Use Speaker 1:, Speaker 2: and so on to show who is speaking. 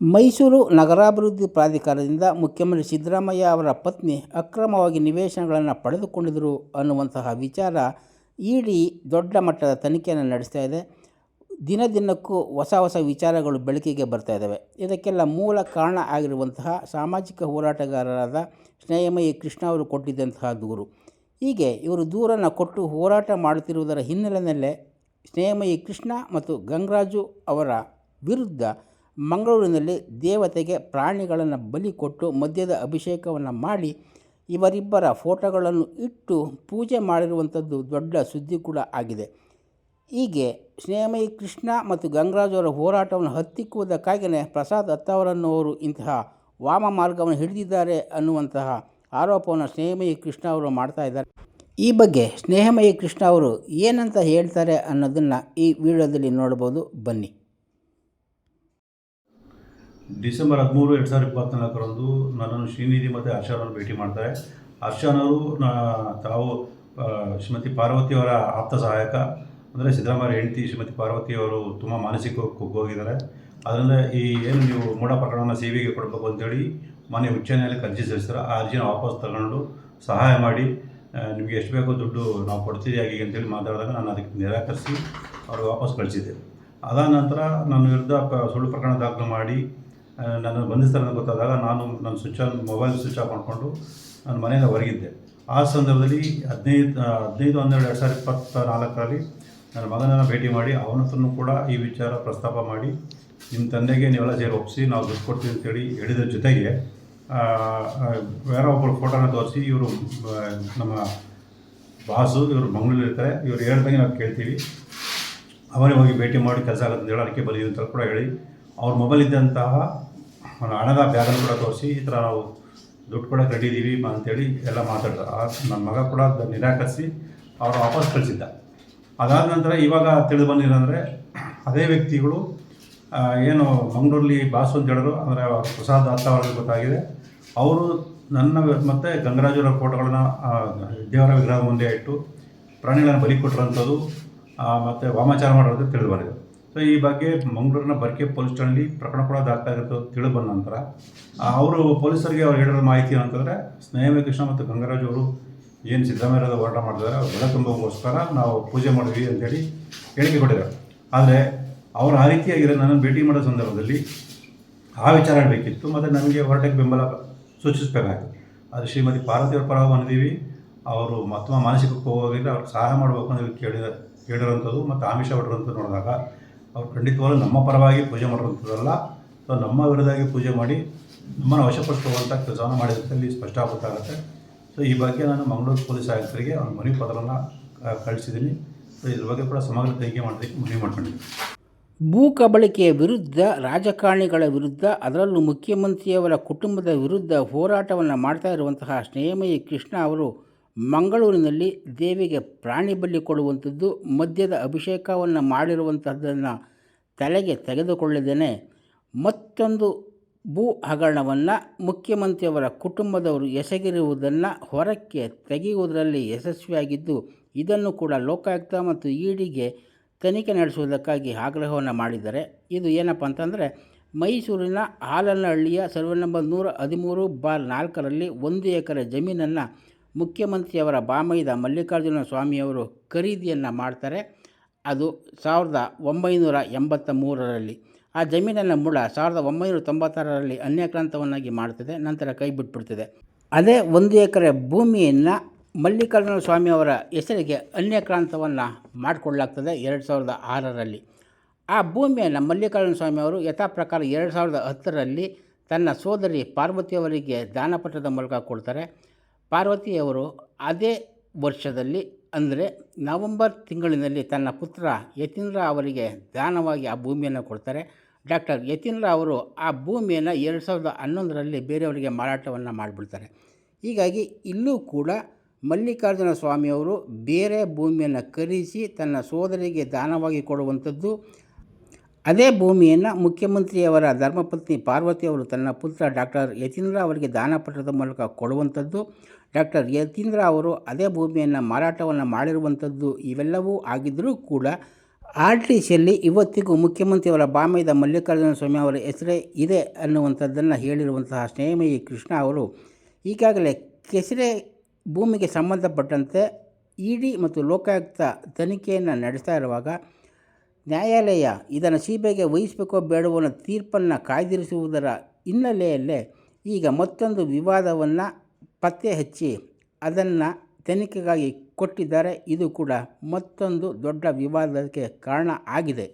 Speaker 1: ಮೈಸೂರು ನಗರಾಭಿವೃದ್ಧಿ ಪ್ರಾಧಿಕಾರದಿಂದ ಮುಖ್ಯಮಂತ್ರಿ ಸಿದ್ದರಾಮಯ್ಯ ಅವರ ಪತ್ನಿ ಅಕ್ರಮವಾಗಿ ನಿವೇಶನಗಳನ್ನು ಪಡೆದುಕೊಂಡಿದ್ದರು ಅನ್ನುವಂತಹ ವಿಚಾರ ಇಡಿ ದೊಡ್ಡ ಮಟ್ಟದ ತನಿಖೆಯನ್ನು ನಡೆಸ್ತಾ ಇದೆ. ದಿನ ದಿನಕ್ಕೂ ಹೊಸ ಹೊಸ ವಿಚಾರಗಳು ಬೆಳಕಿಗೆ ಬರ್ತಾ ಇದ್ದಾವೆ. ಇದಕ್ಕೆಲ್ಲ ಮೂಲ ಕಾರಣ ಆಗಿರುವಂತಹ ಸಾಮಾಜಿಕ ಹೋರಾಟಗಾರರಾದ ಸ್ನೇಹಮಯಿ ಕೃಷ್ಣ ಅವರು ಕೊಟ್ಟಿದ್ದಂತಹ ದೂರು. ಹೀಗೆ ಇವರು ದೂರನ್ನು ಕೊಟ್ಟು ಹೋರಾಟ ಮಾಡುತ್ತಿರುವುದರ ಹಿನ್ನೆಲೆಯಲ್ಲೇ ಸ್ನೇಹಮಯಿ ಕೃಷ್ಣ ಮತ್ತು ಗಂಗರಾಜು ಅವರ ವಿರುದ್ಧ ಮಂಗಳೂರಿನಲ್ಲಿ ದೇವತೆಗೆ ಪ್ರಾಣಿಗಳನ್ನು ಬಲಿ ಕೊಟ್ಟು ಮದ್ಯದ ಅಭಿಷೇಕವನ್ನು ಮಾಡಿ ಇವರಿಬ್ಬರ ಫೋಟೋಗಳನ್ನು ಇಟ್ಟು ಪೂಜೆ ಮಾಡಿರುವಂಥದ್ದು ದೊಡ್ಡ ಸುದ್ದಿ ಕೂಡ ಆಗಿದೆ. ಹೀಗೆ ಸ್ನೇಹಮಯಿ ಕೃಷ್ಣ ಮತ್ತು ಗಂಗರಾಜು ಅವರ ಹೋರಾಟವನ್ನು ಹತ್ತಿಕ್ಕುವುದಕ್ಕಾಗಿಯೇ ಪ್ರಸಾದ್ ಅತ್ತಾವರನ್ನವರು ಇಂತಹ ವಾಮ ಮಾರ್ಗವನ್ನು ಹಿಡಿದಿದ್ದಾರೆ ಅನ್ನುವಂತಹ ಆರೋಪವನ್ನು ಸ್ನೇಹಮಯಿ ಕೃಷ್ಣ ಅವರು ಮಾಡ್ತಾ ಇದ್ದಾರೆ. ಈ ಬಗ್ಗೆ ಸ್ನೇಹಮಯಿ ಕೃಷ್ಣ ಅವರು ಏನಂತ ಹೇಳ್ತಾರೆ ಅನ್ನೋದನ್ನು ಈ ವಿಡಿಯೋದಲ್ಲಿ ನೋಡ್ಬೋದು. ಬನ್ನಿ.
Speaker 2: ಡಿಸೆಂಬರ್ ಹದಿಮೂರು ಎರಡು ಸಾವಿರದ ಇಪ್ಪತ್ತ್ನಾಲ್ಕರಂದು ನನ್ನನ್ನು ಶ್ರೀನಿಧಿ ಮತ್ತು ಹರ್ಷರನ್ನು ಭೇಟಿ ಮಾಡ್ತಾರೆ. ಹರ್ಷನವರು ತಾವು ಶ್ರೀಮತಿ ಪಾರ್ವತಿಯವರ ಆಪ್ತ ಸಹಾಯಕ. ಅಂದರೆ ಸಿದ್ದರಾಮಯ್ಯ ಹೆಂಡತಿ ಶ್ರೀಮತಿ ಪಾರ್ವತಿಯವರು ತುಂಬ ಮಾನಸಿಕ ಕುಗ್ಗೋಗಿದ್ದಾರೆ. ಅದರಿಂದ ಈ ಏನು ನೀವು ಮೂಢ ಪ್ರಕರಣವನ್ನು ಸೇವೆಗೆ ಕೊಡಬೇಕು ಅಂತೇಳಿ ಮನೆ ಉಚ್ಚ ನ್ಯಾಯಾಲಯಕ್ಕೆ ಅರ್ಜಿ ಸಲ್ಲಿಸ್ತಾರೆ. ಆ ಅರ್ಜಿನ ವಾಪಸ್ ತಗೊಂಡು ಸಹಾಯ ಮಾಡಿ ನಿಮಗೆ ಎಷ್ಟು ಬೇಕೋ ದುಡ್ಡು ನಾವು ಕೊಡ್ತೀವಿ ಹಾಗೆ ಅಂತೇಳಿ ಮಾತಾಡಿದಾಗ ನಾನು ಅದಕ್ಕೆ ನಿರಾಕರಿಸಿ ಅವ್ರಿಗೆ ವಾಪಸ್ ಕಳಿಸಿದ್ದೆ. ಅದಾದ ನಂತರ ನನ್ನ ವಿರುದ್ಧ ಸುಳ್ಳು ಪ್ರಕರಣ ದಾಖಲು ಮಾಡಿ ನನ್ನನ್ನು ಬಂಧಿಸ್ತಾರೆ ಅಂತ ಗೊತ್ತಾದಾಗ ನಾನು ನನ್ನ switch on, mobile switch off ಮಾಡಿಕೊಂಡು ನಾನು ಮನೆಯಿಂದ ಹೊರಗಿದ್ದೆ. ಆ ಸಂದರ್ಭದಲ್ಲಿ ಹದಿನೈದು ಹದಿನೈದು, ಹನ್ನೆರಡು, ಎರಡು ಸಾವಿರದ ಇಪ್ಪತ್ತ ನಾಲ್ಕರಲ್ಲಿ ನನ್ನ ಮಗನನ್ನು ಭೇಟಿ ಮಾಡಿ ಅವನ ಹತ್ರನೂ ಕೂಡ ಈ ವಿಚಾರ ಪ್ರಸ್ತಾಪ ಮಾಡಿ ನಿಮ್ಮ ತಂದೆಗೆ ನೀವೆಲ್ಲ ಸೇರಿ ಒಪ್ಪಿಸಿ, ನಾವು ದುಡ್ಡು ಕೊಡ್ತೀವಿ ಅಂತೇಳಿ ಹೇಳಿದ್ರ ಜೊತೆಗೆ ಬೇರೆ ಒಬ್ಬರು ಫೋಟೋನ ತೋರಿಸಿ ಇವರು ನಮ್ಮ ಬಾಸು, ಇವರು ಮಂಗಳೂರು ಇರ್ತಾರೆ, ಇವರು ಹೇಳ್ದಂಗೆ ನಾವು ಕೇಳ್ತೀವಿ. ಅವರೇ ಹೋಗಿ ಭೇಟಿ ಮಾಡಿ ಕೆಲಸ ಆಗುತ್ತೆ ಹೇಳಿ ಅದಕ್ಕೆ ಬರೀ ಅಂತ ಕೂಡ ಹೇಳಿ ಅವ್ರ ಮೊಬೈಲ್ ಇದ್ದಂತಹ ಹಣದ ಬ್ಯಾಗನ್ನು ಕೂಡ ತೋರಿಸಿ, ಈ ಥರ ನಾವು ದುಡ್ಡು ಕೂಡ ಕಟ್ಟಿದ್ದೀವಿ ಅಂತೇಳಿ ಎಲ್ಲ ಮಾತಾಡ್ತಾರೆ ನನ್ನ ಮಗ ಕೂಡ ನಿರಾಕರಿಸಿ ಅವರು ವಾಪಸ್ ಕಳಿಸಿದ್ದ. ಅದಾದ ನಂತರ ಇವಾಗ ತಿಳಿದು ಬಂದಿಲ್ಲಂದರೆ ಅದೇ ವ್ಯಕ್ತಿಗಳು ಏನು ಮಂಗಳೂರಲ್ಲಿ ಬಾಸು ಅಂತ ಹೇಳಿದ್ರು, ಅಂದರೆ ಪ್ರಸಾದ್ ಅವರಿಗೆ ಗೊತ್ತಾಗಿದೆ. ಅವರು ನನ್ನ ಮತ್ತು ಗಂಗರಾಜರ ಫೋಟೋಗಳನ್ನ ದೇವರ ವಿಗ್ರಹ ಮುಂದೆ ಇಟ್ಟು ಪ್ರಾಣಿಗಳನ್ನು ಬಲಿ ಕೊಟ್ಟಿರೋಂಥದ್ದು ಮತ್ತು ವಾಮಾಚಾರ ಮಾಡಿರೋದು ತಿಳಿದು ಬಂದಿದೆ. ಸೊ ಈ ಬಗ್ಗೆ ಮಂಗಳೂರಿನ ಬರ್ಕೆ ಪೊಲೀಸ್ ಠಾಣೆಯಲ್ಲಿ ಪ್ರಕರಣ ಕೂಡ ದಾಖಲಾಗಿತ್ತು ತಿಳಿದು ಬಂದ ನಂತರ ಅವರು ಪೊಲೀಸರಿಗೆ ಅವ್ರು ಹೇಳಿರೋ ಮಾಹಿತಿ ಏನಂತಂದರೆ ಸ್ನೇಹಮಯ ಕೃಷ್ಣ ಮತ್ತು ಗಂಗರಾಜ್ ಅವರು ಏನು ಸಿದ್ದರಾಮಯ್ಯರದ ಹೋರಾಟ ಮಾಡಿದಾರೆ ಬೆಳೆ ತುಂಬಗೋಸ್ಕರ ನಾವು ಪೂಜೆ ಮಾಡಿದ್ವಿ ಅಂತೇಳಿ ಹೇಳಿಕೆ ಕೊಟ್ಟಿದ್ದಾರೆ. ಆದರೆ, ಅವರು ಆ ರೀತಿಯಾಗಿರೋ ನನ್ನನ್ನು ಭೇಟಿ ಮಾಡೋ ಸಂದರ್ಭದಲ್ಲಿ ಆ ವಿಚಾರ ಹೇಳಬೇಕಿತ್ತು ಮತ್ತು ನನಗೆ ಹೋರಾಟಕ್ಕೆ ಬೆಂಬಲ ಸೂಚಿಸಬೇಕಾಗಿತ್ತು ಅದು ಶ್ರೀಮತಿ ಪಾರ್ವತಿಯವರ ಪರವಾಗಿ ಬಂದಿದ್ದೀವಿ, ಅವರು ಮತ್ತೊಮ್ಮೆ ಮಾನಸಿಕ ಹೋಗೋದಿಲ್ಲ ಅವ್ರಿಗೆ ಸಹಾಯ ಮಾಡಬೇಕು ಅಂತ ಕೇಳಿದ ಕೇಳಿರೋಂಥದ್ದು ಮತ್ತು ಆಮಿಷ ಹೊಡಿರೋಂಥದ್ದು ನೋಡಿದಾಗ ಅವ್ರು ಖಂಡಿತವಾಗ್ಲೂ ನಮ್ಮ ಪರವಾಗಿ ಪೂಜೆ ಮಾಡಿರುವಂಥದ್ದಲ್ಲ. ಸೊ ನಮ್ಮ ವಿರುದ್ಧವಾಗಿ ಪೂಜೆ ಮಾಡಿ ನಮ್ಮನ್ನು ವಶಪಡಿಸುವಂಥ ಕೆಲಸವನ್ನು ಮಾಡಿದಲ್ಲಿ ಸ್ಪಷ್ಟ ಆಗುತ್ತಾಗುತ್ತೆ ಸೊ ಈ ಬಗ್ಗೆ ನಾನು ಮಂಗಳೂರು ಪೊಲೀಸ್ ಆಯುಕ್ತರಿಗೆ ಅವ್ರ ಮನವಿ ಪತ್ರವನ್ನು ಕಳಿಸಿದ್ದೀನಿ. ಸೊ ಇದ್ರ ಬಗ್ಗೆ ಕೂಡ ಸಮಗ್ರ ತನಿಖೆ ಮಾಡೋದಕ್ಕೆ ಮನವಿ ಮಾಡ್ಕೊಂಡಿದ್ದೀನಿ.
Speaker 1: ಭೂ ಕಬಳಿಕೆಯ ವಿರುದ್ಧ, ರಾಜಕಾರಣಿಗಳ ವಿರುದ್ಧ, ಅದರಲ್ಲೂ ಮುಖ್ಯಮಂತ್ರಿಯವರ ಕುಟುಂಬದ ವಿರುದ್ಧ ಹೋರಾಟವನ್ನು ಮಾಡ್ತಾ ಇರುವಂತಹ ಸ್ನೇಹಮಯಿ ಕೃಷ್ಣ ಅವರು ಮಂಗಳೂರಿನಲ್ಲಿ ದೇವಿಗೆ ಪ್ರಾಣಿ ಬಲಿ ಕೊಡುವಂಥದ್ದು, ಮದ್ಯದ ಅಭಿಷೇಕವನ್ನು ಮಾಡಿರುವಂಥದ್ದನ್ನು ತಲೆಗೆ ತೆಗೆದುಕೊಳ್ಳದೇನೆ. ಮತ್ತೊಂದು ಭೂ ಹಗರಣವನ್ನು ಮುಖ್ಯಮಂತ್ರಿಯವರ ಕುಟುಂಬದವರು ಎಸಗಿರುವುದನ್ನು ಹೊರಕ್ಕೆ ತೆಗೆಯುವುದರಲ್ಲಿ ಯಶಸ್ವಿಯಾಗಿದ್ದು, ಇದನ್ನು ಕೂಡ ಲೋಕಾಯುಕ್ತ ಮತ್ತು ಇಡಿಗೆ ತನಿಖೆ ನಡೆಸುವುದಕ್ಕಾಗಿ ಆಗ್ರಹವನ್ನು ಮಾಡಿದ್ದಾರೆ. ಇದು ಏನಪ್ಪ ಅಂತಂದರೆ, ಮೈಸೂರಿನ ಹಾಲನಹಳ್ಳಿಯ ಸರ್ವೆ ನಂಬರ್ ನೂರ ಹದಿಮೂರು ಬಾರ್ ನಾಲ್ಕರಲ್ಲಿ ಒಂದು ಎಕರೆ ಜಮೀನನ್ನು ಮುಖ್ಯಮಂತ್ರಿಯವರ ಬಾಮೈದ ಮಲ್ಲಿಕಾರ್ಜುನ ಸ್ವಾಮಿಯವರು ಖರೀದಿಯನ್ನು ಮಾಡ್ತಾರೆ. ಅದು ಸಾವಿರದ ಒಂಬೈನೂರ ಎಂಬತ್ತ ಮೂರರಲ್ಲಿ ಆ ಜಮೀನನ್ನು ಮೂಲ ಸಾವಿರದ ಒಂಬೈನೂರ ತೊಂಬತ್ತಾರರಲ್ಲಿ ಅನ್ಯಕ್ರಾಂತವನ್ನಾಗಿ ಮಾಡ್ತದೆ, ನಂತರ ಕೈ ಬಿಟ್ಬಿಡ್ತದೆ ಅದೇ ಒಂದು ಎಕರೆ ಭೂಮಿಯನ್ನು ಮಲ್ಲಿಕಾರ್ಜುನ ಸ್ವಾಮಿಯವರ ಹೆಸರಿಗೆ ಅನ್ಯಕ್ರಾಂತವನ್ನು ಮಾಡಿಕೊಳ್ಳಲಾಗ್ತದೆ ಎರಡು ಸಾವಿರದ ಆರರಲ್ಲಿ. ಆ ಭೂಮಿಯನ್ನು ಮಲ್ಲಿಕಾರ್ಜುನ ಸ್ವಾಮಿಯವರು ಯಥಾ ಪ್ರಕಾರ ಎರಡು ಸಾವಿರದ ಹತ್ತರಲ್ಲಿ ತನ್ನ ಸೋದರಿ ಪಾರ್ವತಿಯವರಿಗೆ ದಾನಪತ್ರದ ಮೂಲಕ ಕೊಡ್ತಾರೆ. ಪಾರ್ವತಿಯವರು ಅದೇ ವರ್ಷದಲ್ಲಿ, ಅಂದರೆ ನವೆಂಬರ್ ತಿಂಗಳಿನಲ್ಲಿ ತನ್ನ ಪುತ್ರ ಯತೀಂದ್ರ ಅವರಿಗೆ ದಾನವಾಗಿ ಆ ಭೂಮಿಯನ್ನು ಕೊಡ್ತಾರೆ. ಡಾಕ್ಟರ್ ಯತೀಂದ್ರ ಅವರು ಆ ಭೂಮಿಯನ್ನು ಎರಡು ಸಾವಿರದ ಹನ್ನೊಂದರಲ್ಲಿ ಬೇರೆಯವರಿಗೆ ಮಾರಾಟವನ್ನು ಮಾಡಿಬಿಡ್ತಾರೆ. ಹೀಗಾಗಿ ಇಲ್ಲೂ ಕೂಡ ಮಲ್ಲಿಕಾರ್ಜುನ ಸ್ವಾಮಿಯವರು ಬೇರೆ ಭೂಮಿಯನ್ನು ಖರೀದಿಸಿ ತನ್ನ ಸೋದರಿಗೆ ದಾನವಾಗಿ ಕೊಡುವಂಥದ್ದು ಅದೇ ಭೂಮಿಯನ್ನು ಮುಖ್ಯಮಂತ್ರಿಯವರ ಧರ್ಮಪತ್ನಿ ಪಾರ್ವತಿ ಅವರು ತನ್ನ ಪುತ್ರ ಡಾಕ್ಟರ್ ಯತೀಂದ್ರ ಅವರಿಗೆ ದಾನಪತ್ರದ ಮೂಲಕ ಕೊಡುವಂಥದ್ದು. ಡಾಕ್ಟರ್ ಯತೀಂದ್ರ ಅವರು ಅದೇ ಭೂಮಿಯನ್ನು ಮಾರಾಟವನ್ನು ಮಾಡಿರುವಂಥದ್ದು ಇವೆಲ್ಲವೂ ಆಗಿದ್ದರೂ ಕೂಡ ಆರ್ ಟಿ ಸಿಯಲ್ಲಿ ಇವತ್ತಿಗೂ ಮುಖ್ಯಮಂತ್ರಿಯವರ ಬಾಮೈದ ಮಲ್ಲಿಕಾರ್ಜುನ ಸ್ವಾಮಿ ಅವರ ಹೆಸರೇ ಇದೆ ಅನ್ನುವಂಥದ್ದನ್ನು ಹೇಳಿರುವಂತಹ ಸ್ನೇಹಮಯಿ ಕೃಷ್ಣ ಅವರು. ಈಗಾಗಲೇ ಕೆಸರೆ ಭೂಮಿಗೆ ಸಂಬಂಧಪಟ್ಟಂತೆ ಇ ಮತ್ತು ಲೋಕಾಯುಕ್ತ ತನಿಖೆಯನ್ನು ನಡೆಸ್ತಾ ಇರುವಾಗ ನ್ಯಾಯಾಲಯ ಇದನ್ನು ಸೀಬೆಗೆ ವಹಿಸಬೇಕೋ ಬೇಡವೋ ತೀರ್ಪನ್ನು ಕಾಯ್ದಿರಿಸುವುದರ ಹಿನ್ನೆಲೆಯಲ್ಲೇ ಈಗ ಮತ್ತೊಂದು ವಿವಾದವನ್ನು ಪತ್ತೆ ಹಚ್ಚಿ ಅದನ್ನು ತನಿಖೆಗಾಗಿ ಕೊಟ್ಟಿದ್ದಾರೆ. ಇದು ಕೂಡ ಮತ್ತೊಂದು ದೊಡ್ಡ ವಿವಾದಕ್ಕೆ ಕಾರಣ ಆಗಿದೆ.